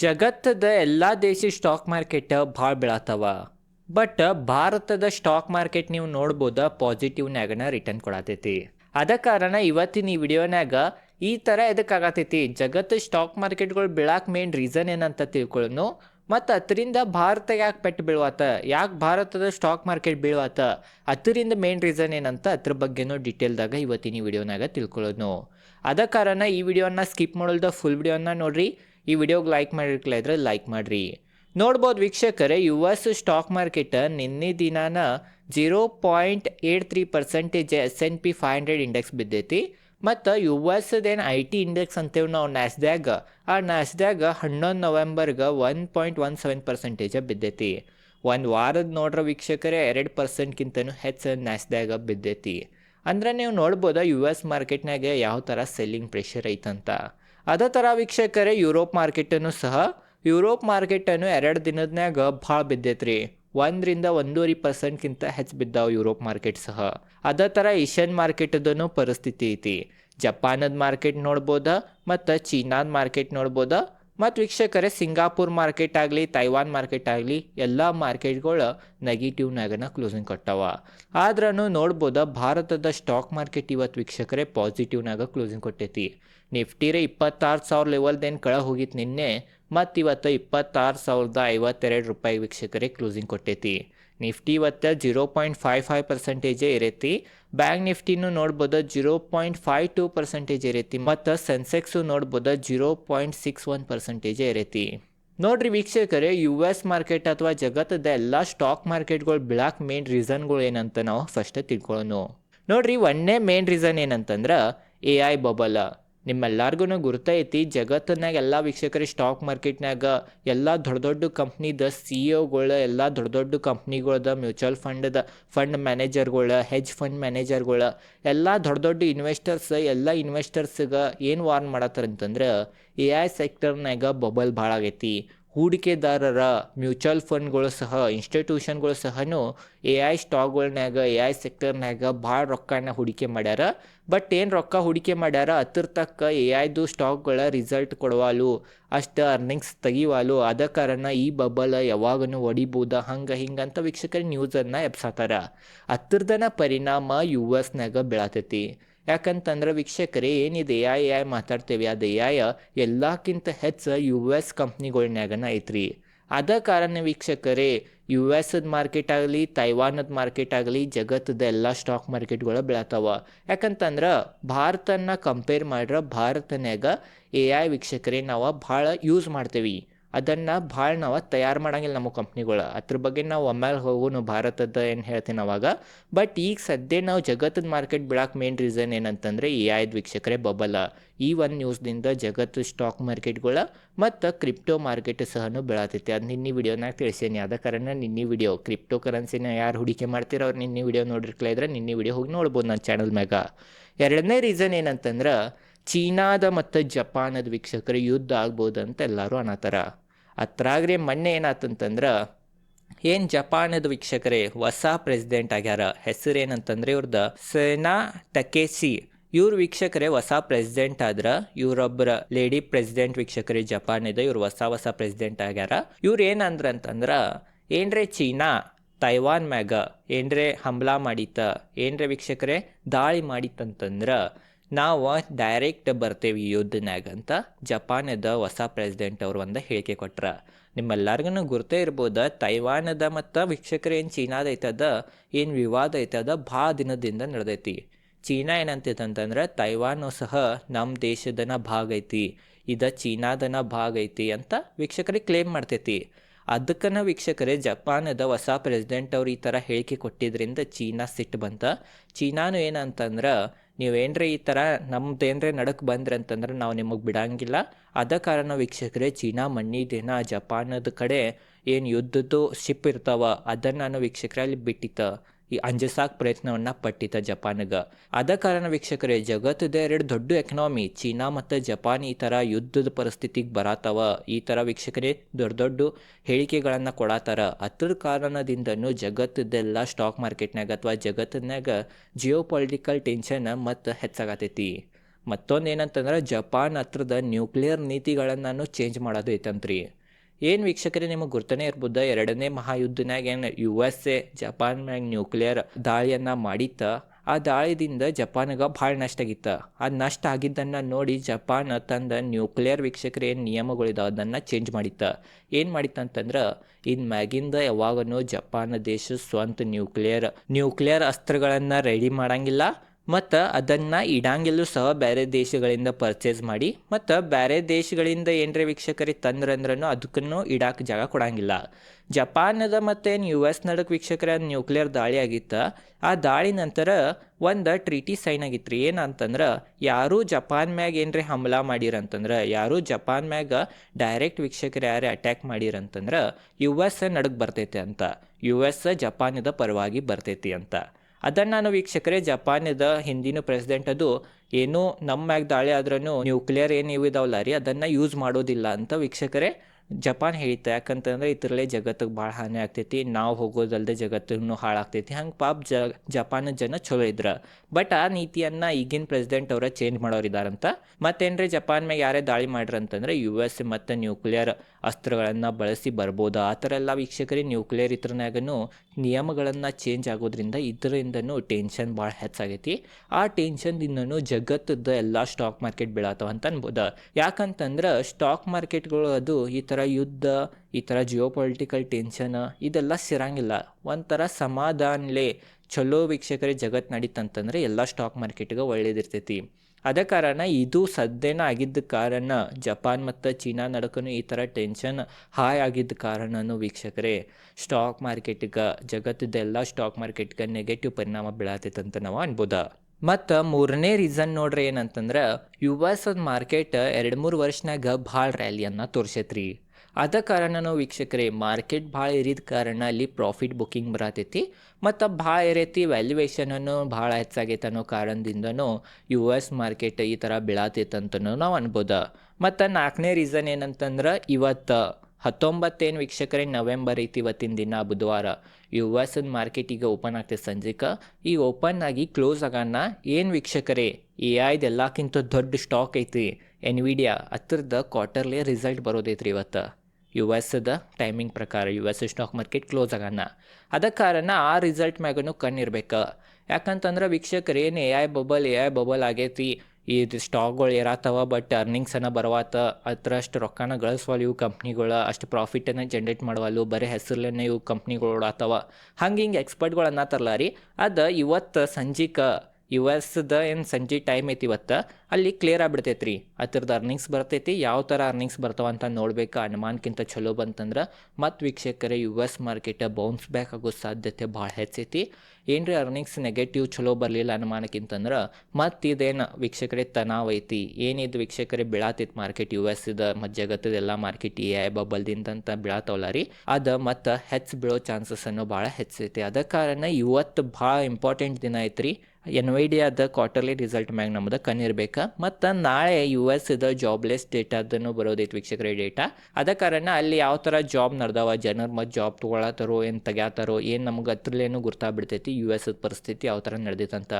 ಜಗತ್ತದ ಎಲ್ಲ ದೇಶ stock market ಭಾಳ ಬೀಳತ್ತವ ಬಟ್ ಭಾರತದ ಸ್ಟಾಕ್ ಮಾರ್ಕೆಟ್ ನೀವು ನೋಡ್ಬೋದ ಪಾಸಿಟಿವ್ನಾಗನ ರಿಟರ್ನ್ ಕೊಡತೈತಿ. ಅದ ಕಾರಣ ಇವತ್ತಿನ ಈ ವಿಡಿಯೋನಾಗ ಈ ಥರ ಎದಕ್ಕಾಗತೈತಿ? ಜಗತ್ತು ಸ್ಟಾಕ್ ಮಾರ್ಕೆಟ್ಗಳು ಬೀಳಾಕ್ ಮೇನ್ ರೀಸನ್ ಏನಂತ ತಿಳ್ಕೊಳ್ಳೋನು ಮತ್ತು ಅದರಿಂದ ಭಾರತ ಯಾಕೆ ಪೆಟ್ಟು ಬೀಳುವತ್ತ ಯಾಕೆ ಭಾರತದ ಸ್ಟಾಕ್ ಮಾರ್ಕೆಟ್ ಬೀಳುವತ್ತ ಅದರಿಂದ ಮೇನ್ ರೀಸನ್ ಏನಂತ ಅದ್ರ ಬಗ್ಗೆನೂ ಡೀಟೇಲ್ದಾಗ ಇವತ್ತಿನ ಈ ವಿಡಿಯೋನಾಗ ತಿಳ್ಕೊಳ್ಳೋನು ಅದ ಕಾರಣ ಈ ವಿಡಿಯೋನ ಸ್ಕಿಪ್ ಮಾಡೋಲ್ದ ಫುಲ್ ವಿಡಿಯೋನ ನೋಡ್ರಿ. ಈ ವಿಡಿಯೋಗೆ ಲೈಕ್ ಮಾಡಿರ್ಲಿಲ್ಲ ಇದ್ರೆ ಲೈಕ್ ಮಾಡಿರಿ. ನೋಡ್ಬೋದು ವೀಕ್ಷಕರೇ ಯು ಎಸ್ ಸ್ಟಾಕ್ ಮಾರ್ಕೆಟ್ ನಿನ್ನೆ ದಿನಾನ zero point eight three percentage S N P five hundred index ಬಿದ್ದೈತಿ. ಮತ್ತು ಯು ಎಸ್ದೇನು ಐ ಟಿ ಇಂಡೆಕ್ಸ್ ಅಂತೇವೆ ನಾವು ನ್ಯಾಸ್ಡ್ಯಾಗ ಆ ನ್ಯಾಸ್ಡ್ಯಾಗ ಹನ್ನೊಂದು ನವೆಂಬರ್ಗೆ one point one seven percentage ಬಿದ್ದೈತಿ. ಒಂದು ವಾರದ ನೋಡ್ರ ವೀಕ್ಷಕರೇ, ಎರಡು ಪರ್ಸೆಂಟ್ಗಿಂತನೂ ಹೆಚ್ಚು ನ್ಯಾಸ್ಡ್ಯಾಗ ಬಿದ್ದೈತಿ. ಅಂದ್ರೆ ನೀವು ನೋಡ್ಬೋದು ಯು ಎಸ್ ಮಾರ್ಕೆಟ್ನಾಗೆ ಯಾವ ಥರ ಸೆಲ್ಲಿಂಗ್ ಪ್ರೆಷರ್ ಐತಂತ. ಅದೇ ಥರ ವೀಕ್ಷಕರೇ ಯುರೋಪ್ ಮಾರ್ಕೆಟನ್ನು ಸಹ ಯುರೋಪ್ ಮಾರ್ಕೆಟನ್ನು ಎರಡು ದಿನದ್ನ್ಯಾಗ ಭಾಳ ಬಿದ್ದೈತ್ರಿ. ಒಂದರಿಂದ ಒಂದೂವರೆ ಪರ್ಸೆಂಟ್ಗಿಂತ ಹೆಚ್ಚು ಬಿದ್ದಾವೆ ಯುರೋಪ್ ಮಾರ್ಕೆಟ್ ಸಹ. ಅದೇ ಥರ ಏಷ್ಯನ್ ಮಾರ್ಕೆಟದೂ ಪರಿಸ್ಥಿತಿ ಐತಿ. ಜಪಾನದ ಮಾರ್ಕೆಟ್ ನೋಡ್ಬೋದ ಮತ್ತು ಚೀನಾದ ಮಾರ್ಕೆಟ್ ನೋಡ್ಬೋದ? ಮತ್ತು ವೀಕ್ಷಕರೇ, ಸಿಂಗಾಪುರ್ ಮಾರ್ಕೆಟ್ ಆಗಲಿ ತೈವಾನ್ ಮಾರ್ಕೆಟ್ ಆಗಲಿ, ಎಲ್ಲ ಮಾರ್ಕೆಟ್ಗಳು ನೆಗೆಟಿವ್ನಾಗನ ಕ್ಲೋಸಿಂಗ್ ಕೊಟ್ಟವ. ಆದ್ರೂ ನೋಡ್ಬೋದು, ಭಾರತದ ಸ್ಟಾಕ್ ಮಾರ್ಕೆಟ್ ಇವತ್ತು ವೀಕ್ಷಕರೇ ಪಾಸಿಟಿವ್ನಾಗ ಕ್ಲೋಸಿಂಗ್ ಕೊಟ್ಟೈತಿ. ನಿಫ್ಟಿರೇ ಇಪ್ಪತ್ತಾರು ಸಾವಿರ ಲೆವೆಲ್ದೇನು ಕಳ ಹೋಗಿತ್ತು ನಿನ್ನೆ, ಮತ್ತು ಇವತ್ತು ಇಪ್ಪತ್ತಾರು ಸಾವಿರದ ಐವತ್ತೆರಡು ರೂಪಾಯಿ ವೀಕ್ಷಕರೇ ಕ್ಲೋಸಿಂಗ್ ಕೊಟ್ಟೈತಿ. ನಿಫ್ಟಿ ಇವತ್ತು ಜೀರೋ ಪಾಯಿಂಟ್ ಫೈವ್ ಫೈವ್ ಪರ್ಸೆಂಟೇಜೇ ಇರೈತಿ ಬ್ಯಾಂಕ್ ನಿಫ್ಟಿನೂ ನೋಡ್ಬೋದು zero point five two percentage ಇರೈತಿ ಮತ್ತು ಸೆನ್ಸೆಕ್ಸು ನೋಡ್ಬೋದು ಜೀರೋ ಪಾಯಿಂಟ್ ಸಿಕ್ಸ್ ಒನ್ ಪರ್ಸೆಂಟೇಜೇ ಇರೈತಿ ನೋಡ್ರಿ ವೀಕ್ಷಕರೇ ಯು ಎಸ್ ಮಾರ್ಕೆಟ್ ಅಥವಾ ಜಗತ್ತದ ಎಲ್ಲ ಸ್ಟಾಕ್ ಮಾರ್ಕೆಟ್ಗಳು ಬಿಳಾಕ್ ಮೇನ್ ರೀಸನ್ಗಳು ಏನಂತ ನಾವು ಫಸ್ಟ್ ತಿಳ್ಕೊಳ್ಳೋಣ ನೋಡ್ರಿ ಒಂದೇ ಮೇನ್ ರೀಸನ್ ಏನಂತಂದ್ರೆ ಎ ಐ ಬಬಲ್ ನಿಮ್ಮೆಲ್ಲರಿಗೂ ಗುರ್ತೈತಿ ಜಗತ್ತಿನಾಗ ಎಲ್ಲ ವೀಕ್ಷಕರಿಗೆ ಸ್ಟಾಕ್ ಮಾರ್ಕೆಟ್ನಾಗ ಎಲ್ಲ ದೊಡ್ಡ ದೊಡ್ಡ ಕಂಪ್ನಿದ ಸಿ ಒಗಳ ಎಲ್ಲ ದೊಡ್ಡ ದೊಡ್ಡ ಕಂಪ್ನಿಗಳದ ಮ್ಯೂಚುವಲ್ ಫಂಡದ ಫಂಡ್ ಮ್ಯಾನೇಜರ್ಗಳ ಹೆಜ್ ಫಂಡ್ ಮ್ಯಾನೇಜರ್ಗಳು ಎಲ್ಲ ದೊಡ್ಡ ದೊಡ್ಡ ಇನ್ವೆಸ್ಟರ್ಸ್ ಎಲ್ಲ ಇನ್ವೆಸ್ಟರ್ಸ್ಗೆ ಏನು ವಾರ್ನ್ ಮಾಡತ್ತಾರ ಅಂತಂದ್ರೆ ಎ ಐ ಸೆಕ್ಟರ್ನಾಗ ಬಬಲ್ ಭಾಳ ಆಗೈತಿ ಹೂಡಿಕೆದಾರರ ಮ್ಯೂಚುವಲ್ ಫಂಡ್ಗಳು ಸಹ, ಇನ್ಸ್ಟಿಟ್ಯೂಷನ್ಗಳು ಸಹನು ಎ ಐ ಸ್ಟಾಕ್ಗಳ್ನಾಗ ಎ ಐ ಸೆಕ್ಟರ್ನಾಗ ಭಾಳ ರೊಕ್ಕನ ಹೂಡಿಕೆ ಮಾಡ್ಯಾರ. ಬಟ್ ಏನು ರೊಕ್ಕ ಹೂಡಿಕೆ ಮಾಡ್ಯಾರ? ಅದ್ರ ತಕ್ಕ ಎ ಐದು ಸ್ಟಾಕ್ಗಳ ರಿಸಲ್ಟ್ ಕೊಡವಾಲು, ಅಷ್ಟು ಅರ್ನಿಂಗ್ಸ್ ತೆಗಿವಾಲು. ಅದ ಕಾರಣ ಈ ಬಬಲ್ ಯಾವಾಗನು ಹೊಡಿಬೋದ ಹಂಗೆ ಹಿಂಗಂತ ವೀಕ್ಷಕರ ನ್ಯೂಸನ್ನು ಎಬ್ಸಾತಾರ. ಹತ್ತಿರದನ ಪರಿಣಾಮ ಯು ಎಸ್ನಾಗ ಬೀಳತೈತಿ. ಯಾಕಂತಂದ್ರೆ ವೀಕ್ಷಕರೇ ಏನಿದೆ ಎ ಐ ಮಾತಾಡ್ತೇವೆ. ಅದು ಎ ಐ ಎಲ್ಲಕ್ಕಿಂತ ಹೆಚ್ಚು ಯು ಎಸ್ ಕಂಪ್ನಿಗಳ್ನಾಗನ ಐತ್ರಿ. ಅದ ಕಾರಣ ವೀಕ್ಷಕರೇ ಯು ಎಸ್ದ ಮಾರ್ಕೆಟ್ ಆಗಲಿ ತೈವಾನದ ಮಾರ್ಕೆಟ್ ಆಗಲಿ, ಜಗತ್ತದ ಎಲ್ಲ ಸ್ಟಾಕ್ ಮಾರ್ಕೆಟ್ಗಳು ಬೆಳತಾವ. ಯಾಕಂತಂದ್ರೆ ಭಾರತನ ಕಂಪೇರ್ ಮಾಡ್ರೆ ಭಾರತನ್ಯಾಗ ಎ ಐ ವೀಕ್ಷಕರೇ ನಾವು ಭಾಳ ಯೂಸ್ ಮಾಡ್ತೇವೆ. ಅದನ್ನು ಭಾಳ ನಾವು ತಯಾರು ಮಾಡಂಗಿಲ್ಲ ನಮ್ಮ ಕಂಪ್ನಿಗಳು ಅದ್ರ ಬಗ್ಗೆ ನಾವು ಒಮ್ಮೆಲೆ ಹೋಗೋನು ಭಾರತದ ಏನು ಹೇಳ್ತೀನಿ ಅವಾಗ. ಬಟ್ ಈಗ ಸದ್ಯ ನಾವು ಜಗತ್ತದ ಮಾರ್ಕೆಟ್ ಬಿಡೋಕೆ ಮೇನ್ ರೀಸನ್ ಏನಂತಂದರೆ ಎ ಐದು ವೀಕ್ಷಕರೇ ಬಬಲ ಈ ಒಂದು ನ್ಯೂಸ್ದಿಂದ ಜಗತ್ತು ಸ್ಟಾಕ್ ಮಾರ್ಕೆಟ್ಗಳ ಮತ್ತು ಕ್ರಿಪ್ಟೋ ಮಾರ್ಕೆಟ್ ಸಹ ಬೆಳತೈತಿ. ಅದು ನಿನ್ನೆ ವಿಡಿಯೋನಾಗ ತಿಳಿಸೇನಿ. ಅದ ಕಾರಣ ನಿನ್ನೆ ವಿಡಿಯೋ ಕ್ರಿಪ್ಟೋ ಕರೆನ್ಸಿನ ಯಾರು ಹೂಡಿಕೆ ಮಾಡ್ತೀರೋ ಅವ್ರು ನಿನ್ನೆ ವಿಡಿಯೋ ನೋಡಿರ್ಕಲ ಇದ್ರೆ ನಿನ್ನೆ ವಿಡಿಯೋ ಹೋಗಿ ನೋಡ್ಬೋದು ನನ್ನ ಚಾನಲ್ ಮ್ಯಾಗ. ಎರಡನೇ ರೀಸನ್ ಏನಂತಂದ್ರೆ ಚೀನಾದ ಮತ್ತು ಜಪಾನದ ವೀಕ್ಷಕರು ಯುದ್ಧ ಆಗ್ಬೋದು ಅಂತ ಎಲ್ಲರೂ ಅನ್ನತ್ತಾರ ತ್ರಾಗ್ರೆ ಮೊನ್ನೆ ಏನಾತಂತಂದ್ರೆ, ಏನು ಜಪಾನದ ವೀಕ್ಷಕರೇ ಹೊಸ ಪ್ರೆಸಿಡೆಂಟ್ ಆಗ್ಯಾರ, ಹೆಸರೇನಂತಂದ್ರೆ ಇವ್ರದ್ದು ಸೆನಾ ಟಕೇಸಿ. ಇವ್ರ ವೀಕ್ಷಕರೇ ಹೊಸ ಪ್ರೆಸಿಡೆಂಟ್ ಆದ್ರ ಇವ್ರೊಬ್ಬರ ಲೇಡಿ ಪ್ರೆಸಿಡೆಂಟ್ ವೀಕ್ಷಕರೇ ಜಪಾನಿದ ಇವ್ರು ಹೊಸ ಹೊಸ ಪ್ರೆಸಿಡೆಂಟ್ ಆಗ್ಯಾರ. ಇವ್ರು ಏನಂದ್ರ ಅಂತಂದ್ರೆ, ಏನ್ರೆ ಚೀನಾ, ತೈವಾನ್ ಮ್ಯಾಗ ಏನ್ರೆ ಹಮ್ಲಾ ಮಾಡಿತ ಏನ್ರೆ ವೀಕ್ಷಕರೇ ದಾಳಿ ಮಾಡಿತ್ತಂತಂದ್ರೆ ನಾವು ಡೈರೆಕ್ಟ್ ಬರ್ತೇವೆ ಯುದ್ಧನಾಗ ಅಂತ ಜಪಾನದ ಹೊಸ ಪ್ರೆಸಿಡೆಂಟ್ ಅವರು ಒಂದು ಹೇಳಿಕೆ ಕೊಟ್ರ. ನಿಮ್ಮೆಲ್ಲರಿಗೂ ಗುರ್ತೇ ಇರ್ಬೋದು, ತೈವಾನದ ಮತ್ತು ವೀಕ್ಷಕರು ಏನು ಚೀನಾದ ಐತದ, ಏನು ವಿವಾದ ಐತದ ಭಾಳ ದಿನದಿಂದ ನಡೆದೈತಿ. ಚೀನಾ ಏನಂತೈತಂತಂದ್ರೆ ತೈವಾನು ಸಹ ನಮ್ಮ ದೇಶದನ ಭಾಗ ಐತಿ, ಇದು ಚೀನಾದನ ಭಾಗ ಐತಿ ಅಂತ ವೀಕ್ಷಕರಿಗೆ ಕ್ಲೇಮ್ ಮಾಡ್ತೈತಿ. ಅದಕ್ಕನ ವೀಕ್ಷಕರೇ ಜಪಾನದ ಹೊಸ ಪ್ರೆಸಿಡೆಂಟ್ ಅವ್ರು ಈ ಥರ ಹೇಳಿಕೆ ಕೊಟ್ಟಿದ್ರಿಂದ ಚೀನಾ ಸಿಟ್ಟು ಬಂತ. ಚೀನಾನು ಏನಂತಂದ್ರೆ ನೀವೇನ್ರೆ ಈ ಥರ ನಮ್ದೇನ್ರೆ ನಡಕ್ಕೆ ಬಂದ್ರೆ ಅಂತಂದ್ರೆ ನಾವು ನಿಮಗೆ ಬಿಡಂಗಿಲ್ಲ. ಅದ ಕಾರಣ ವೀಕ್ಷಕರೇ, ಚೀನಾ ಮಣ್ಣಿದೇನ ಜಪಾನದ ಕಡೆ ಏನು ಯುದ್ಧದ್ದು ಶಿಪ್ ಇರ್ತಾವ, ಅದನ್ನು ನಾನು ವೀಕ್ಷಕರಲ್ಲಿ ಬಿಟ್ಟಿತ್ತ ಈ ಅಂಜಸಾಕ್ ಪ್ರಯತ್ನವನ್ನ ಪಟ್ಟಿತ ಜಪಾನ್ಗೆ. ಅದ ಕಾರಣ ವೀಕ್ಷಕರೇ, ಜಗತ್ತದ ಎರಡು ದೊಡ್ಡ ಎಕನಾಮಿ ಚೀನಾ ಮತ್ತು ಜಪಾನ್ ಈ ಥರ ಯುದ್ಧದ ಪರಿಸ್ಥಿತಿಗೆ ಬರತ್ತವ ಈ ಥರ ವೀಕ್ಷಕರೇ, ದೊಡ್ಡ ದೊಡ್ಡ ಹೇಳಿಕೆಗಳನ್ನು ಕೊಡತ್ತಾರ ಅದ್ರ ಕಾರಣದಿಂದನೂ ಜಗತ್ತದೆಲ್ಲ ಸ್ಟಾಕ್ ಮಾರ್ಕೆಟ್ನಾಗ ಅಥವಾ ಜಗತ್ತಿನಾಗ ಜಿಯೋ ಪೊಲಿಟಿಕಲ್ ಟೆನ್ಷನ್ ಮತ್ತು ಹೆಚ್ಚಾಗತೈತಿ. ಮತ್ತೊಂದು ಏನಂತಂದ್ರೆ, ಜಪಾನ್ ಹತ್ರದ ನ್ಯೂಕ್ಲಿಯರ್ ನೀತಿಗಳನ್ನು ಚೇಂಜ್ ಮಾಡೋದು ಐತಂತ್ರಿ. ಏನು ವೀಕ್ಷಕರೇ, ನಿಮಗೆ ಗುರ್ತನೇ ಇರ್ಬೋದು, ಎರಡನೇ ಮಹಾಯುದ್ಧನಾಗ ಏನು ಯು ಎಸ್ ಎ ಜಪಾನ್ ಮ್ಯಾಗ ನ್ಯೂಕ್ಲಿಯರ್ ದಾಳಿಯನ್ನು ಮಾಡಿತ್ತ. ಆ ದಾಳಿದಿಂದ ಜಪಾನ್ಗೆ ಭಾಳ ನಷ್ಟ ಆಗಿತ್ತು. ಆ ನಷ್ಟ ಆಗಿದ್ದನ್ನು ನೋಡಿ ಜಪಾನ್ ತಂದ ನ್ಯೂಕ್ಲಿಯರ್ ವೀಕ್ಷಕರು, ಏನು ನಿಯಮಗಳಿದಾವೆ ಅದನ್ನು ಚೇಂಜ್ ಮಾಡಿತ್ತ. ಏನು ಮಾಡಿತ್ತ ಅಂತಂದ್ರೆ ಇನ್ನು ಮ್ಯಾಗಿಂದ ಯಾವಾಗನೂ ಜಪಾನ್ ದೇಶ ಸ್ವಂತ ನ್ಯೂಕ್ಲಿಯರ್ ನ್ಯೂಕ್ಲಿಯರ್ ಅಸ್ತ್ರಗಳನ್ನು ರೆಡಿ ಮಾಡಂಗಿಲ್ಲ. ಮತ್ತು ಅದನ್ನು ಇಡಾಂಗಿಲ್ಲೂ ಸಹ ಬೇರೆ ದೇಶಗಳಿಂದ ಪರ್ಚೇಸ್ ಮಾಡಿ, ಮತ್ತು ಬೇರೆ ದೇಶಗಳಿಂದ ಏನರೇ ವೀಕ್ಷಕರಿಗೆ ತಂದ್ರಂದ್ರೂ ಅದಕ್ಕೂ ಇಡಾಕೆ ಜಾಗ ಕೊಡಂಗಿಲ್ಲ. ಜಪಾನದ ಮತ್ತೇನು ಯು ಎಸ್ ನಡಕ್ಕೆ ವೀಕ್ಷಕರ ನ್ಯೂಕ್ಲಿಯರ್ ದಾಳಿ ಆಗಿತ್ತು, ಆ ದಾಳಿ ನಂತರ ಒಂದು ಟ್ರೀಟಿ ಸೈನ್ ಆಗಿತ್ತು ರೀ ಏನಂತಂದ್ರೆ ಯಾರೂ ಜಪಾನ್ ಮ್ಯಾಗ ಏನರೇ ಹಮ್ಲ ಮಾಡಿರಂತಂದ್ರೆ ಯಾರೂ ಜಪಾನ್ ಮ್ಯಾಗ ಡೈರೆಕ್ಟ್ ವೀಕ್ಷಕರು ಯಾರೇ ಅಟ್ಯಾಕ್ ಮಾಡಿರಂತಂದ್ರೆ ಯು ಎಸ್ ನಡಕ್ಕೆ ಬರ್ತೈತೆ ಅಂತ. ಯು ಎಸ್ ಜಪಾನದ ಪರವಾಗಿ ಬರ್ತೈತಿ ಅಂತ. ಅದನ್ನು ನಾನು ವೀಕ್ಷಕರೇ, ಜಪಾನದ ಹಿಂದಿನ ಪ್ರೆಸಿಡೆಂಟ್ ಅದು ಏನು ನಮ್ಮ ಮ್ಯಾಗ ದಾಳಿ ಆದ್ರೂ ನ್ಯೂಕ್ಲಿಯರ್ ಏನು ಇವು ಇದಾವಲ್ಲ ರೀ, ಅದನ್ನು ಯೂಸ್ ಮಾಡೋದಿಲ್ಲ ಅಂತ ವೀಕ್ಷಕರೇ. ಜಪಾನ್ ಹೇಳಿತ್ತ. ಯಾಕಂತಂದ್ರೆ ಇದರಲ್ಲೇ ಜಗತ್ತಿಗೆ ಭಾಳ ಹಾನಿ ಆಗ್ತೈತಿ. ನಾವು ಹೋಗೋದಲ್ಲದೆ ಜಗತ್ತಿಗೂ ಹಾಳಾಗ್ತೈತಿ. ಹಂಗೆ ಪಾಪ ಜ, ಜಪಾನ ಜನ ಚಲೋ ಇದ್ರ. ಬಟ್ ಆ ನೀತಿಯನ್ನು ಈಗಿನ ಪ್ರೆಸಿಡೆಂಟ್ ಅವರ ಚೇಂಜ್ ಮಾಡೋರಿದ್ದಾರಂತ ಮತ್ತೇನ್ರಿ ಜಪಾನ್ ಮ್ಯಾಗ ಯಾರೇ ದಾಳಿ ಮಾಡ್ರಂತಂದ್ರೆ ಯು ಎಸ್ ಮತ್ತು ನ್ಯೂಕ್ಲಿಯರ್ ಅಸ್ತ್ರಗಳನ್ನು ಬಳಸಿ ಬರ್ಬೋದು? ಆ ಥರ ಎಲ್ಲ ವೀಕ್ಷಕರಿಗೆ ನ್ಯೂಕ್ಲಿಯರ್ ಇದ್ರನ್ಯಾಗನು ನಿಯಮಗಳನ್ನು ಚೇಂಜ್ ಆಗೋದ್ರಿಂದ ಇದರಿಂದನೂ ಟೆನ್ಷನ್ ಭಾಳ ಹೆಚ್ಚಾಗೈತಿ. ಆ ಟೆನ್ಷನ್ದಿಂದನೂ ಜಗತ್ತದ ಎಲ್ಲ ಸ್ಟಾಕ್ ಮಾರ್ಕೆಟ್ ಬೀಳತ್ತವ ಅಂತ ಅನ್ಬೋದು. ಯಾಕಂತಂದ್ರೆ ಸ್ಟಾಕ್ ಮಾರ್ಕೆಟ್ಗಳು ಅದು ಈ ಥರ ಯುದ್ಧ, ಈ ಥರ ಜಿಯೋ ಪೊಲಿಟಿಕಲ್ ಟೆನ್ಷನ್ ಇದೆಲ್ಲ ಸಿರಂಗಿಲ್ಲ. ಒಂಥರ ಸಮಾಧಾನಲೇ ಚಲೋ ವೀಕ್ಷಕರೇ ಜಗತ್ತು ನಡೀತಂತಂದರೆ ಎಲ್ಲ ಸ್ಟಾಕ್ ಮಾರ್ಕೆಟ್ಗೆ ಒಳ್ಳೇದಿರ್ತೈತಿ. ಅದ ಕಾರಣ ಇದು ಸದ್ಯನ ಆಗಿದ್ದ ಕಾರಣ, ಜಪಾನ್ ಮತ್ತು ಚೀನಾ ನಡಕನು ಈ ಥರ ಟೆನ್ಷನ್ ಹಾಯ್ ಆಗಿದ್ದ ಕಾರಣನೂ ವೀಕ್ಷಕರೇ ಸ್ಟಾಕ್ ಮಾರ್ಕೆಟ್ಗೆ ಜಗತ್ತದ ಎಲ್ಲ ಸ್ಟಾಕ್ ಮಾರ್ಕೆಟ್ಗೆ ನೆಗೆಟಿವ್ ಪರಿಣಾಮ ಬೀಳತೈತಂತ ನಾವು ಅನ್ಬೋದ. ಮತ್ತು ಮೂರನೇ ರೀಸನ್ ನೋಡ್ರಿ ಏನಂತಂದ್ರೆ ಯು ಎಸ್ ಮಾರ್ಕೆಟ್ ಎರಡು ಮೂರು ವರ್ಷನಾಗ ಭಾಳ ರ್ಯಾಲಿಯನ್ನು ತೋರ್ಸೈತ್ರಿ. ಅದ ನಾವು ವೀಕ್ಷಕರೇ ಮಾರ್ಕೆಟ್ ಭಾಳ ಇರಿದ ಕಾರಣ ಅಲ್ಲಿ ಪ್ರಾಫಿಟ್ ಬುಕ್ಕಿಂಗ್ ಬರತೈತಿ ಮತ್ತು ಭಾಳ ಏರೈತಿ ವ್ಯಾಲ್ಯೂಯೇಷನನ್ನು ಭಾಳ ಹೆಚ್ಚಾಗೈತೆ ಅನ್ನೋ ಕಾರಣದಿಂದನೂ ಯು ಎಸ್ ಮಾರ್ಕೆಟ್ ಈ ಥರ ಬೀಳತೈತಂತನೂ ನಾವು ಅನ್ಬೋದು. ಮತ್ತು ನಾಲ್ಕನೇ ರೀಸನ್ ಏನಂತಂದ್ರೆ ಇವತ್ತು ಹತ್ತೊಂಬತ್ತೇನು ವೀಕ್ಷಕರೇ ನವೆಂಬರ್ ಐತಿ ಇವತ್ತಿನ ದಿನ ಬುಧವಾರ ಯು ಎಸ್ ಮಾರ್ಕೆಟ್ ಈಗ ಓಪನ್ ಆಗ್ತದೆ ಸಂಜೆಗೆ ಈ ಓಪನ್ ಆಗಿ ಕ್ಲೋಸ್ ಆಗೋಣ. ಏನು ವೀಕ್ಷಕರೇ ಎ ಐದು ಎಲ್ಲಕ್ಕಿಂತ ದೊಡ್ಡ ಸ್ಟಾಕ್ ಐತಿ. ಎನ್ವಿಡಿಯಾ ಹತ್ರದ ಕ್ವಾರ್ಟರ್ಲಿ ರಿಸಲ್ಟ್ ಬರೋದೈತ್ರಿ ಇವತ್ತು. ಯು ಎಸ್ದ ಟೈಮಿಂಗ್ ಪ್ರಕಾರ U S stock market close ಆಗೋಣ. ಅದ ಕಾರಣ ಆ ರಿಸಲ್ಟ್ ಮ್ಯಾಗನು ಕಣ್ಣಿರ್ಬೇಕು. ಯಾಕಂತಂದ್ರೆ ವೀಕ್ಷಕರು, ಏನು A I bubble A I bubble ಆಗೈತಿ. ಈ ಸ್ಟಾಕ್ಗಳು ಏರಾತವ ಬಟ್ ಅರ್ನಿಂಗ್ಸನ್ನು ಬರವಾತ. ಅತ್ರ ಅಷ್ಟು ರೊಕ್ಕನ ಗಳಿಸ್ವಲ್ಲ ಇವು ಕಂಪ್ನಿಗಳು ಅಷ್ಟು ಪ್ರಾಫಿಟನ್ನು ಜನ್ರೇಟ್ ಮಾಡವಲ್ಲು ಬರೀ ಹೆಸರಲ್ಲೇ ಇವು ಕಂಪ್ನಿಗಳು ಓಡಾತವ ಹಂಗೆ ಹಿಂಗೆ ಎಕ್ಸ್ಪರ್ಟ್ಗಳು ಅನ್ನತ್ತಾರಲ್ಲ ರೀ. ಅದು ಇವತ್ತು ಸಂಜಿಕ ಯು ಎಸ್ದ ಏನು ಸಂಜೆ ಟೈಮ್ ಐತಿ ಇವತ್ತು, ಅಲ್ಲಿ ಕ್ಲಿಯರ್ ಆಗ್ಬಿಡ್ತೈತೆ ರೀ ಅದ್ರದ್ದು ಅರ್ನಿಂಗ್ಸ್ ಬರ್ತೈತಿ, ಯಾವ ಥರ ಅರ್ನಿಂಗ್ಸ್ ಬರ್ತಾವ ಅಂತ ನೋಡ್ಬೇಕು. ಅನುಮಾನಕ್ಕಿಂತ ಚಲೋ ಬಂತಂದ್ರೆ ಮತ್ತು ವೀಕ್ಷಕರೇ U S market bounce back ಆಗೋ ಸಾಧ್ಯತೆ ಭಾಳ ಹೆಚ್ಚೈತಿ. ಏನ್ರಿ ಅರ್ನಿಂಗ್ಸ್ ನೆಗೆಟಿವ್ ಚಲೋ ಬರಲಿಲ್ಲ ಅನುಮಾನಕ್ಕಿಂತಂದ್ರೆ ಮತ್ತು ಇದೇನು ವೀಕ್ಷಕರೇ ತನಾವ್ ಐತಿ. ಏನಿದು ವೀಕ್ಷಕರೇ ಬೀಳಾತೈತಿ ಮಾರ್ಕೆಟ್ ಯು ಎಸ್ ಇದ ಮತ್ತು ಜಗತ್ತದ ಎಲ್ಲ ಮಾರ್ಕೆಟ್ ಈ ಐ ಬಬಲ್ದಿಂದ ಅಂತ ಬೀಳಾತವಲ್ಲ ರೀ. ಅದು ಮತ್ತು ಹೆಚ್ಚು ಬೀಳೋ ಚಾನ್ಸಸ್ ಅನ್ನೋ ಭಾಳ ಹೆಚ್ಚೈತಿ. ಅದ ಕಾರಣ ಇವತ್ತು ಭಾಳ ಇಂಪಾರ್ಟೆಂಟ್ ದಿನ ಐತ್ರಿ. ಎನ್ ವೈ ಕ್ವಾರ್ಟರ್ಲಿ ರಿಸಲ್ಟ್ ಮ್ಯಾಗ ನಮ್ದು ಕಣ್ಣಿರ್ಬೇಕು. ಮತ್ತು ನಾಳೆ ಯು ಎಸ್ ಇದ ಜಾಬ್ಲೆಸ್ ಡೇಟಾದನ್ನು ಬರೋದೈತಿ ವೀಕ್ಷಕರ ಡೇಟಾ ಅದ ಕಾರಣ ಅಲ್ಲಿ ಯಾವ ಥರ ಜಾಬ್ ನಡೆದವ, ಜನರು ಮತ್ತು ಜಾಬ್ ತೊಗೊಳತ್ತಾರೋ ಏನು ತೆಗ್ಯಾತಾರೋ, ಏನು ನಮ್ಗೆ ಹತ್ರಲೇನು ಗುರ್ತಾಗ್ಬಿಡ್ತೈತಿ ಯು ಎಸ್ ಪರಿಸ್ಥಿತಿ ಯಾವ ಥರ ನಡೆದೈತಂತ.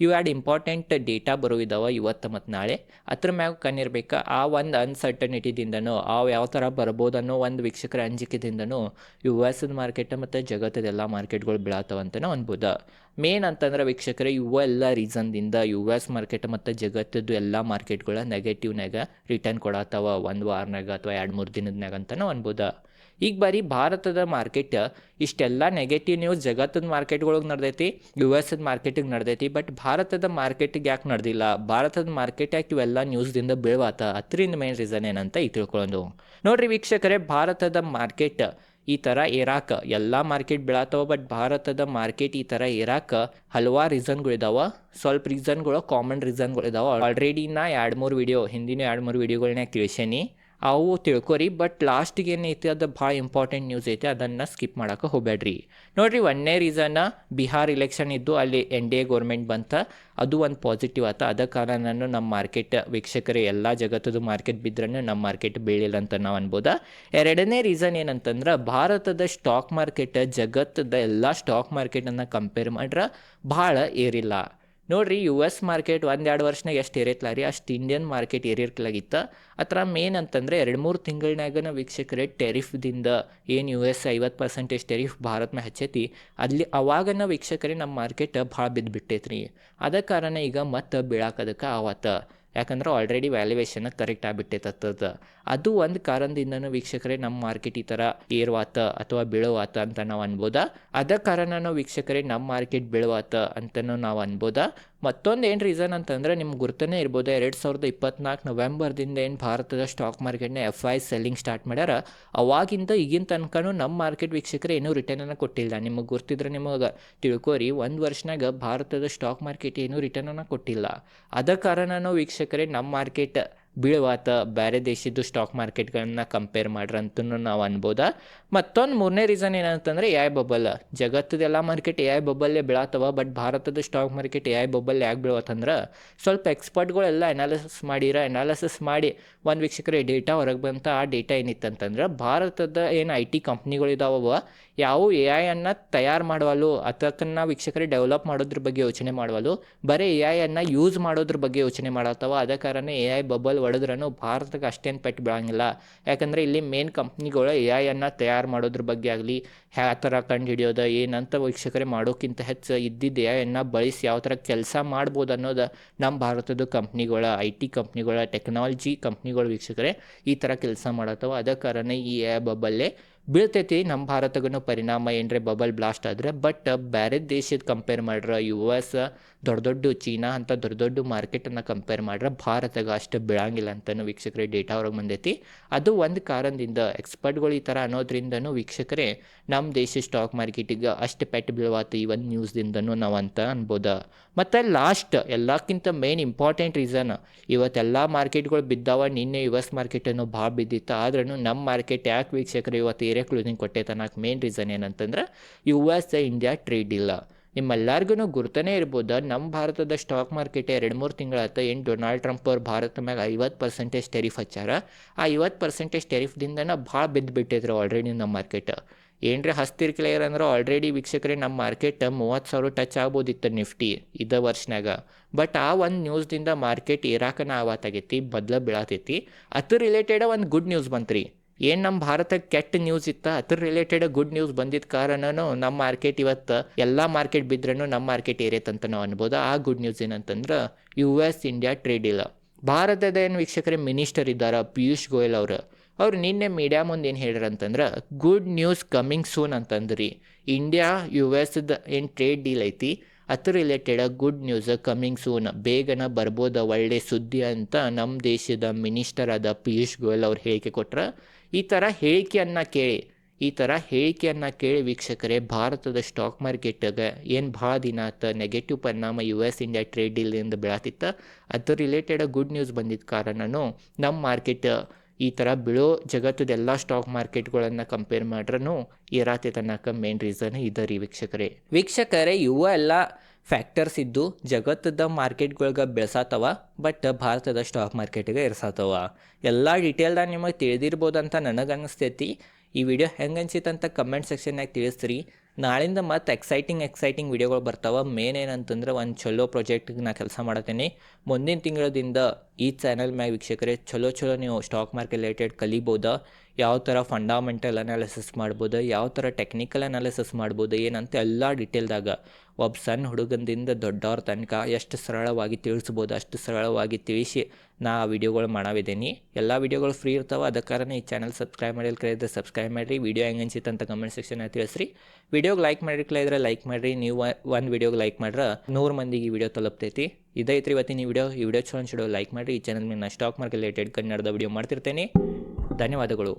ಇವು ಎರಡು ಇಂಪಾರ್ಟೆಂಟ್ ಡೇಟಾ ಬರೋ ಇದಾವ ಇವತ್ತು ಮತ್ತು ನಾಳೆ. ಅದ್ರ ಮ್ಯಾಗ ಕಣ್ಣಿರ್ಬೇಕು. ಆ ಒಂದು ಅನ್ಸರ್ಟನಿಟಿದಿಂದನೂ ಅವು ಯಾವ ಥರ ಬರ್ಬೋದನ್ನೋ ಒಂದು ವೀಕ್ಷಕರ ಅಂಜಿಕೆದಿಂದನೂ ಯು ಎಸ್ ಮಾರ್ಕೆಟ್ ಮತ್ತು ಜಗತ್ತದ ಎಲ್ಲ ಮಾರ್ಕೆಟ್ಗಳು ಬೀಳತ್ತವಂತನೂ ಅನ್ಬೋದು. ಮೇನ್ ಅಂತಂದ್ರೆ ವೀಕ್ಷಕರೇ, ಇವೆಲ್ಲ ರೀಸನ್ದಿಂದ ಯು ಎಸ್ ಮಾರ್ಕೆಟ್ ಮತ್ತು ಜಗತ್ತದ್ದು ಎಲ್ಲ ಮಾರ್ಕೆಟ್ಗಳ ನೆಗೆಟಿವ್ನಾಗ ರಿಟರ್ನ್ ಕೊಡತ್ತವ ಒಂದು ವಾರನಾಗ ಅಥವಾ ಎರಡು ಮೂರು ದಿನದ್ನಾಗ ಅಂತಲೂ ಅನ್ಬೋದು. ಈಗ ಬರೀ ಭಾರತದ ಮಾರ್ಕೆಟ್ ಇಷ್ಟೆಲ್ಲ ನೆಗೆಟಿವ್ ನ್ಯೂಸ್ ಜಗತ್ತದ ಮಾರ್ಕೆಟ್ಗಳಿಗೆ ನಡ್ದೈತಿ ಯು ಎಸ್ ಮಾರ್ಕೆಟಿಗೆ ನಡ್ದೈತಿ ಬಟ್ ಭಾರತದ ಮಾರ್ಕೆಟಿಗೆ ಯಾಕೆ ನಡೆದಿಲ್ಲ? ಭಾರತದ ಮಾರ್ಕೆಟ್ ಯಾಕೆ ಇವೆಲ್ಲ ನ್ಯೂಸ್ದಿಂದ ಬೀಳ್ವಾತ? ಅದರಿಂದ ಮೇನ್ ರೀಸನ್ ಏನಂತ ಈಗ ತಿಳ್ಕೊಳ್ಳೋದು ನೋಡ್ರಿ ವೀಕ್ಷಕರೇ, ಭಾರತದ ಮಾರ್ಕೆಟ್ ಈ ಥರ ಇರಾಕ, ಎಲ್ಲ ಮಾರ್ಕೆಟ್ ಬೀಳತ್ತವ ಬಟ್ ಭಾರತದ ಮಾರ್ಕೆಟ್ ಈ ಥರ ಇರಾಕ, ಹಲವಾರು ರೀಸನ್ಗಳಿದಾವ ಸ್ವಲ್ಪ ರೀಸನ್ಗಳು ಕಾಮನ್ ರೀಸನ್ಗಳಿದಾವೆ ಆಲ್ರೆಡಿ ನಾ ಎರಡು ಮೂರು ವಿಡಿಯೋ ಹಿಂದಿನ ಎರಡು ಮೂರು ವಿಡಿಯೋಗಳನ್ನ ತಿಳಿಸೇನಿ ಅವು ತಿಳ್ಕೊರಿ ಬಟ್ ಲಾಸ್ಟಿಗೆ ಏನೈತಿ ಅದು ಭಾಳ ಇಂಪಾರ್ಟೆಂಟ್ ನ್ಯೂಸ್ ಐತೆ, ಅದನ್ನು ಸ್ಕಿಪ್ ಮಾಡೋಕೆ ಹೋಗಬೇಡ್ರಿ ನೋಡಿರಿ ಒಂದನೇ ರೀಸನ್ನ ಬಿಹಾರ್ ಇಲೆಕ್ಷನ್ ಇದ್ದು, ಅಲ್ಲಿ ಎನ್ ಡಿ ಎ ಗೌರ್ಮೆಂಟ್ ಬಂತ, ಅದು ಒಂದು ಪಾಸಿಟಿವ್ ಆತ. ಅದ ಕಾರಣನೂ ನಮ್ಮ ಮಾರ್ಕೆಟ್ ವೀಕ್ಷಕರೇ, ಎಲ್ಲ ಜಗತ್ತದು ಮಾರ್ಕೆಟ್ ಬಿದ್ರೂ ನಮ್ಮ ಮಾರ್ಕೆಟ್ ಬೀಳಿಲ್ಲ ಅಂತ ನಾವು ಅನ್ಬೋದ. ಎರಡನೇ ರೀಸನ್ ಏನಂತಂದ್ರೆ, ಭಾರತದ ಸ್ಟಾಕ್ ಮಾರ್ಕೆಟ್ ಜಗತ್ತದ ಎಲ್ಲ ಸ್ಟಾಕ್ ಮಾರ್ಕೆಟನ್ನು ಕಂಪೇರ್ ಮಾಡ್ರೆ ಭಾಳ ಏರಿಲ್ಲ. ನೋಡ್ರಿ ಯು ಎಸ್ ಮಾರ್ಕೆಟ್ ಒಂದು ಎರಡು ವರ್ಷನಾಗ ಎಷ್ಟು ಏರಿತ್ಲ ರೀ? ಅಷ್ಟು ಇಂಡಿಯನ್ ಮಾರ್ಕೆಟ್ ಏರಿರ್ಲಾಗಿತ್ತು ಥರ ಮೇನ್ ಅಂತಂದರೆ ಎರಡು ಮೂರು ತಿಂಗಳನ್ಯಾಗನ ವೀಕ್ಷಕರೇ ಟೆರಿಫ್ದಿಂದ ಏನು ಯು ಎಸ್ ಐವತ್ತು ಪರ್ಸೆಂಟೇಜ್ ಟೆರಿಫ್ ಭಾರತ ಮೇಲೆ ಹಚ್ಚೈತಿ, ಅಲ್ಲಿ ಅವಾಗನ ವೀಕ್ಷಕರೇ ನಮ್ಮ ಮಾರ್ಕೆಟ್ ಭಾಳ ಬಿದ್ದು ಬಿಟ್ಟೈತ್ರಿ ಅದ ಕಾರಣ ಈಗ ಮತ್ತೆ ಬೀಳಾಕದಕ್ಕೆ ಆವತ್ತ. ಯಾಕಂದ್ರೆ ಆಲ್ರೆಡಿ ವ್ಯಾಲ್ಯುವೇಷನ್ ಕರೆಕ್ಟ್ ಆಗಿಬಿಟ್ಟೈತದ ಅದು ಒಂದು ಕಾರಣದಿಂದನೂ ವೀಕ್ಷಕರೇ ನಮ್ಮ ಮಾರ್ಕೆಟ್ ಈ ಥರ ಏರ್ವಾತ ಅಥವಾ ಬೀಳುವಾತ ಅಂತ ನಾವು ಅನ್ಬೋದ? ಅದ ಕಾರಣನೂ ವೀಕ್ಷಕರೇ ನಮ್ಮ ಮಾರ್ಕೆಟ್ ಬೀಳುವಾತ ಅಂತನೂ ನಾವು ಅನ್ಬೋದಾ? ಮತ್ತೊಂದು ಏನು ರೀಸನ್ ಅಂತಂದ್ರೆ ನಿಮ್ಗೆ ಗುರ್ತನೇ ಇರ್ಬೋದು, ಎರಡು ಸಾವಿರದ ಇಪ್ಪತ್ನಾಲ್ಕು ನವೆಂಬರ್ದಿಂದ ಏನು ಭಾರತದ ಸ್ಟಾಕ್ ಮಾರ್ಕೆಟ್ನ ಎಫ್ ಐ ಸೆಲ್ಲಿಂಗ್ ಸ್ಟಾರ್ಟ್ ಮಾಡ್ಯಾರ, ಅವಾಗಿಂದ ಈಗಿನ ತನಕನೂ ನಮ್ಮ ಮಾರ್ಕೆಟ್ ವೀಕ್ಷಕರು ಏನೂ ರಿಟರ್ನನ್ನು ಕೊಟ್ಟಿಲ್ಲ. ನಿಮಗೆ ಗುರ್ತಿದ್ರೆ ನಿಮಗೆ ತಿಳ್ಕೊರಿ, ಒಂದು ವರ್ಷನಾಗ ಭಾರತದ ಸ್ಟಾಕ್ ಮಾರ್ಕೆಟ್ ಏನೂ ರಿಟರ್ನನ್ನು ಕೊಟ್ಟಿಲ್ಲ. ಅದ ಕಾರಣನೋ ವೀಕ್ಷಕರೇ ನಮ್ಮ ಮಾರ್ಕೆಟ್ ಬೀಳುವಾತ ಬೇರೆ ದೇಶದ್ದು ಸ್ಟಾಕ್ ಮಾರ್ಕೆಟ್ಗಳನ್ನ ಕಂಪೇರ್ ಮಾಡ್ರಂತೂ ನಾವು ಅನ್ಬೋದ. ಮತ್ತೊಂದು ಮೂರನೇ ರೀಸನ್ ಏನಂತಂದರೆ ಎ ಐ ಬಬಲ್ ಜಗತ್ತದೆಲ್ಲ ಮಾರ್ಕೆಟ್ ಎ ಐ ಬಬಲ್ಲೇ ಬೀಳತ್ತವ ಬಟ್ ಭಾರತದ stock market A I bubble ಯಾಕೆ ಬೀಳತ್ತಂದ್ರೆ ಸ್ವಲ್ಪ ಎಕ್ಸ್ಪರ್ಟ್ಗಳೆಲ್ಲ ಅನಾಲಿಸಿಸ್ ಮಾಡಿರ ಅನಾಲಿಸಿಸ್ ಮಾಡಿ ಒಂದು ವೀಕ್ಷಕರ ಡೇಟಾ ಹೊರಗೆ ಬಂತ, ಆ ಡೇಟಾ ಏನಿತ್ತಂತಂದ್ರೆ ಭಾರತದ ಏನು ಐ ಟಿ ಕಂಪ್ನಿಗಳಿದಾವ ಯಾವ ಎ ಐ ಅನ್ನು ತಯಾರು ಮಾಡವಲು ಅದಕ್ಕನ್ನು ವೀಕ್ಷಕರೇ ಡೆವಲಪ್ ಮಾಡೋದ್ರ ಬಗ್ಗೆ ಯೋಚನೆ ಮಾಡುವಲು ಬರೀ ಎ ಐ ಅನ್ನು ಯೂಸ್ ಮಾಡೋದ್ರ ಬಗ್ಗೆ ಯೋಚನೆ ಮಾಡತ್ತವ ಅದ ಕಾರಣ ಎ ಐ ಬಬಲ್ ಹೊಡೆದ್ರೂ ಭಾರತಕ್ಕೆ ಅಷ್ಟೇನು ಪೆಟ್ಟು ಬೀಳಂಗಿಲ್ಲ. ಯಾಕಂದರೆ ಇಲ್ಲಿ ಮೇನ್ ಕಂಪ್ನಿಗಳು ಎ ಅನ್ನು ತಯಾರು ಮಾಡೋದ್ರ ಬಗ್ಗೆ ಆಗಲಿ ಯಾವ ಥರ ಕಂಡು ಹಿಡಿಯೋದು ಏನಂತ ವೀಕ್ಷಕರೇ ಮಾಡೋಕ್ಕಿಂತ ಹೆಚ್ಚು ಇದ್ದಿದ್ದ ಎ ಐ ಅನ್ನು ಬಳಸಿ ಯಾವ ಥರ ಕೆಲಸ ಮಾಡ್ಬೋದು ಅನ್ನೋದು ನಮ್ಮ ಭಾರತದ ಕಂಪ್ನಿಗಳ ಐ ಟಿ ಕಂಪ್ನಿಗಳ ಟೆಕ್ನಾಲಜಿ ಕಂಪ್ನಿಗಳು ವೀಕ್ಷಕರೇ ಈ ಥರ ಕೆಲಸ ಮಾಡತ್ತವ. ಅದ ಈ ಎ ಬಬ್ಬಲ್ಲೇ ಬೀಳ್ತೈತಿ ನಮ್ಮ ಭಾರತಗೂ ಪರಿಣಾಮ ಏನರೆ ಬಬಲ್ ಬ್ಲಾಸ್ಟ್ ಆದರೆ ಬಟ್ ಬೇರೆ ದೇಶದ ಕಂಪೇರ್ ಮಾಡ್ರೆ ಯು ಎಸ್ ದೊಡ್ಡ ದೊಡ್ಡ ಚೀನಾ ಅಂತ ದೊಡ್ಡ ದೊಡ್ಡ ಮಾರ್ಕೆಟನ್ನು ಕಂಪೇರ್ ಮಾಡ್ರೆ ಭಾರತಗೆ ಅಷ್ಟು ಬೀಳಂಗಿಲ್ಲ ಅಂತಲೂ ವೀಕ್ಷಕರೇ ಡೇಟಾ ಹೊರಗೆ ಬಂದೈತಿ. ಅದು ಒಂದು ಕಾರಣದಿಂದ ಎಕ್ಸ್ಪರ್ಟ್ಗಳು ಈ ಥರ ಅನ್ನೋದ್ರಿಂದನೂ ವೀಕ್ಷಕರೇ ನಮ್ಮ ದೇಶ ಸ್ಟಾಕ್ ಮಾರ್ಕೆಟಿಗೆ ಅಷ್ಟು ಪೆಟ್ಟು ಬೀಳವಾತು ಈ ಒಂದು ನ್ಯೂಸ್ದಿಂದನೂ ನಾವು ಅಂತ ಅನ್ಬೋದು. ಮತ್ತು ಲಾಸ್ಟ್ ಎಲ್ಲಕ್ಕಿಂತ ಮೇನ್ ಇಂಪಾರ್ಟೆಂಟ್ ರೀಸನ್ ಇವತ್ತೆಲ್ಲ ಮಾರ್ಕೆಟ್ಗಳು ಬಿದ್ದಾವ, ನಿನ್ನೆ ಯು ಎಸ್ ಮಾರ್ಕೆಟನ್ನು ಭಾಳ ಬಿದ್ದಿತ್ತು. ಆದ್ರೂ ನಮ್ಮ ಮಾರ್ಕೆಟ್ ಯಾಕೆ ವೀಕ್ಷಕರು ಇವತ್ತು ಏರಿಯಾ ಕ್ಲೋಸಿಂಗ್ ಕೊಟ್ಟೆ ತನಕ ಮೇನ್ ರೀಸನ್ ಏನಂತಂದ್ರೆ ಯು ಎಸ್ ಇಂಡಿಯಾ ಟ್ರೇಡ್ ಇಲ್ಲ. ನಿಮ್ಮೆಲ್ಲರಿಗೂ ಗುರ್ತನೇ ಇರ್ಬೋದು ನಮ್ಮ ಭಾರತದ ಸ್ಟಾಕ್ ಮಾರ್ಕೆಟ್ ಎರಡು ಮೂರು ತಿಂಗಳಾತ ಏನು ಡೊನಾಲ್ಡ್ ಟ್ರಂಪ್ ಅವ್ರು ಭಾರತ ಮ್ಯಾಗ ಐವತ್ತು ಪರ್ಸೆಂಟೇಜ್ ಟೆರಿಫ್ ಹಚ್ಚಾರ? ಆ ಐವತ್ತು ಪರ್ಸೆಂಟೇಜ್ ಟೆರಿಫ್ದಿಂದನ ಭಾಳ ಬಿದ್ದು ಬಿಟ್ಟಿದ್ರು ಆಲ್ರೆಡಿ ನಮ್ಮ ಮಾರ್ಕೆಟ್ ಏನ್ರಿ ಹಸ್ತಿರ್ ಕ್ಲಿಯರ್ ಅಂದ್ರೆ ಆಲ್ರೆಡಿ ವೀಕ್ಷಕರೇ ನಮ್ಮ ಮಾರ್ಕೆಟ್ ಮೂವತ್ತು ಸಾವಿರ ಟಚ್ ಆಗ್ಬೋದಿತ್ತು ನಿಫ್ಟಿ ಇದ ವರ್ಷನಾಗ ಬಟ್ ಆ ಒಂದು ನ್ಯೂಸ್ದಿಂದ ಮಾರ್ಕೆಟ್ ಇರಾಕನ ಆವಾತಾಗೈತಿ ಬದಲ ಬೀಳತೈತಿ. ಅದು ರಿಲೇಟೆಡ್ ಒಂದು ಗುಡ್ ನ್ಯೂಸ್ ಬಂತ್ರಿ. ಏನು ನಮ್ಮ ಭಾರತಕ್ಕೆ ಕೆಟ್ಟ ನ್ಯೂಸ್ ಇತ್ತ? ಅದ್ರ ರಿಲೇಟೆಡ್ ಗುಡ್ ನ್ಯೂಸ್ ಬಂದಿದ್ದ ಕಾರಣನೂ ನಮ್ಮ ಮಾರ್ಕೆಟ್ ಇವತ್ತು ಎಲ್ಲ ಮಾರ್ಕೆಟ್ ಬಿದ್ರೂ ನಮ್ಮ ಮಾರ್ಕೆಟ್ ಏರೈತಂತ ನಾವು ಅನ್ಬೋದು. ಆ ಗುಡ್ ನ್ಯೂಸ್ ಏನಂತಂದ್ರೆ ಯು ಎಸ್ ಇಂಡಿಯಾ ಟ್ರೇಡ್ ಇಲ್ಲ. ಭಾರತದ ಏನು ವೀಕ್ಷಕರೇ ಮಿನಿಸ್ಟರ್ ಇದ್ದಾರೆ ಪಿಯೂಷ್ ಗೋಯಲ್ ಅವರು. ಅವ್ರು ನಿನ್ನೆ ಮೀಡಿಯಾ ಮುಂದೆ ಏನು ಹೇಳ್ಯಾರ ಅಂತಂದ್ರೆ ಗುಡ್ ನ್ಯೂಸ್ ಕಮಿಂಗ್ ಸೂನ್ ಅಂತಂದ್ರಿ. ಇಂಡಿಯಾ ಯು ಎಸ್ದ ಏನು ಟ್ರೇಡ್ ಡೀಲ್ ಐತಿ, ಅದ್ರ related good news coming soon ಬೇಗನ ಬರ್ಬೋದ ಒಳ್ಳೆ ಸುದ್ದಿ ಅಂತ ನಮ್ಮ ದೇಶದ ಮಿನಿಸ್ಟರ್ ಆದ ಪಿಯೂಷ್ ಗೋಯಲ್ ಅವ್ರು ಹೇಳಿಕೆ ಕೊಟ್ರ ಈ ಥರ ಹೇಳಿಕೆಯನ್ನು ಕೇಳಿ, ಈ ಥರ ಹೇಳಿಕೆಯನ್ನು ಕೇಳಿ ವೀಕ್ಷಕರೇ, ಭಾರತದ ಸ್ಟಾಕ್ ಮಾರ್ಕೆಟ್ಗೆ ಏನು ಭಾಳ ದಿನ ಆತ ನೆಗೆಟಿವ್ ಪರಿಣಾಮ ಯು ಎಸ್ ಇಂಡಿಯಾ ಟ್ರೇಡ್ ಡೀಲಿಂದ ಬೀಳತ್ತಿತ್ತ ಅದು ರಿಲೇಟೆಡ್ ಗುಡ್ ನ್ಯೂಸ್ ಬಂದಿದ್ದ ಕಾರಣನು ನಮ್ಮ ಮಾರ್ಕೆಟ್ ಈ ಥರ ಬೀಳೋ ಜಗತ್ತದ ಎಲ್ಲ ಸ್ಟಾಕ್ ಮಾರ್ಕೆಟ್ಗಳನ್ನು ಕಂಪೇರ್ ಮಾಡ್ರೂ ಏರಾತೈತೆ ತನಕ ಮೇನ್ ರೀಸನ್ ಇದೆ ರೀ ವೀಕ್ಷಕರೇ. ವೀಕ್ಷಕರೇ, ಇವು ಎಲ್ಲ ಫ್ಯಾಕ್ಟರ್ಸ್ ಇದ್ದು ಜಗತ್ತದ ಮಾರ್ಕೆಟ್ಗಳ್ಗೆ ಬೆಳೆಸತ್ತವ ಬಟ್ ಭಾರತದ ಸ್ಟಾಕ್ ಮಾರ್ಕೆಟಿಗೆ ಇರ್ಸತ್ತವ ಎಲ್ಲ ಡೀಟೇಲ್ದಾಗ ನಿಮಗೆ ತಿಳಿದಿರ್ಬೋದು ಅಂತ ನನಗೆ ಅನಿಸ್ತೈತಿ ಈ ವಿಡಿಯೋ ಹೆಂಗೆ ಅನ್ಸಿತ್ತು ಅಂತ ಕಮೆಂಟ್ ಸೆಕ್ಷನ್ನಾಗ ತಿಳಿಸ್ರಿ ನಾಳಿಂದ ಮತ್ತೆ ಎಕ್ಸೈಟಿಂಗ್ ಎಕ್ಸೈಟಿಂಗ್ ವಿಡಿಯೋಗಳು ಬರ್ತಾವೆ. ಮೇನ್ ಏನಂತಂದ್ರೆ ಒಂದು ಚಲೋ ಪ್ರಾಜೆಕ್ಟಿಗೆ ನಾನು ಕೆಲಸ ಮಾಡತ್ತೇನೆ ಮುಂದಿನ ತಿಂಗಳದಿಂದ ಈ ಚಾನಲ್ ಮ್ಯಾಗ ವೀಕ್ಷಕರೇ, ಚಲೋ ಚಲೋ ನೀವು ಸ್ಟಾಕ್ ಮಾರ್ಕೆಟ್ ರಿಲೇಟೆಡ್ ಕಲಿಬೋದಾ. ಯಾವ ಥರ ಫಂಡಾಮೆಂಟಲ್ ಅನಾಲಿಸಿಸ್ ಮಾಡ್ಬೋದು, ಯಾವ ಥರ ಟೆಕ್ನಿಕಲ್ ಅನಾಲಿಸಿಸ್ ಮಾಡ್ಬೋದು, ಏನಂತ ಎಲ್ಲ ಡಿಟೇಲ್ದಾಗ ಒಬ್ಬ ಸಣ್ಣ ಹುಡುಗಂದಿಂದ ದೊಡ್ಡವ್ರ ತನಕ ಎಷ್ಟು ಸರಳವಾಗಿ ತಿಳಿಸ್ಬೋದು, ಅಷ್ಟು ಸರಳವಾಗಿ ತಿಳಿಸಿ ನಾ ಆ ವಿಡಿಯೋಗಳು ಮಾಡವಿದ್ದೀನಿ. ಎಲ್ಲ ವಿಡಿಯೋಗಳು ಫ್ರೀ ಇರ್ತಾವೆ, ಅದ ಈ ಚಾನಲ್ ಸಬ್ಸ್ಕ್ರೈಬ್ ಮಾಡಿಲ್ಲ ಕಲಿದ್ರೆ ಸಬ್ಸ್ಕ್ರೈಬ್ ಮಾಡಿರಿ. ವಿಡಿಯೋ ಹೆಂಗೆ ಅನ್ಸಿತ್ತು ಅಂತ ಕಮೆಂಟ್ ಸೆಕ್ಷನ್ ತಿಳಿಸ್ರಿ. ವಿಡಿಯೋಗೆ ಲೈಕ್ ಮಾಡಿರ್ಕಲಿದ್ರೆ ಲೈಕ್ ಮಾಡಿರಿ. ನೀವು ಒಂದು ವಿಡಿಯೋಗೆ ಲೈಕ್ ಮಾಡ್ರೆ ನೂರು ಮಂದಿಗೆ ಈ ವಿಡಿಯೋ ತಲುಪ್ತೈತಿ. ಇದೈತ್ರಿ ಇವತ್ತಿನ ಈ ವಿಡಿಯೋ ಈ ವಿಡಿಯೋ ಚಲೋ ಅನ್ಸಿಡೋ ಲೈಕ್ ಮಾಡಿರಿ. ಈ ಚಾನಲ್ ಮೇಲೆ ನಾನು ಸ್ಟಾಕ್ ಮಾರ್ಕೆಟ್ ರಿಲೇಟೆಡ್ ಕನ್ನಡದ ವಿಡಿಯೋ ಮಾಡ್ತಿರ್ತೇನೆ. ಧನ್ಯವಾದಗಳು.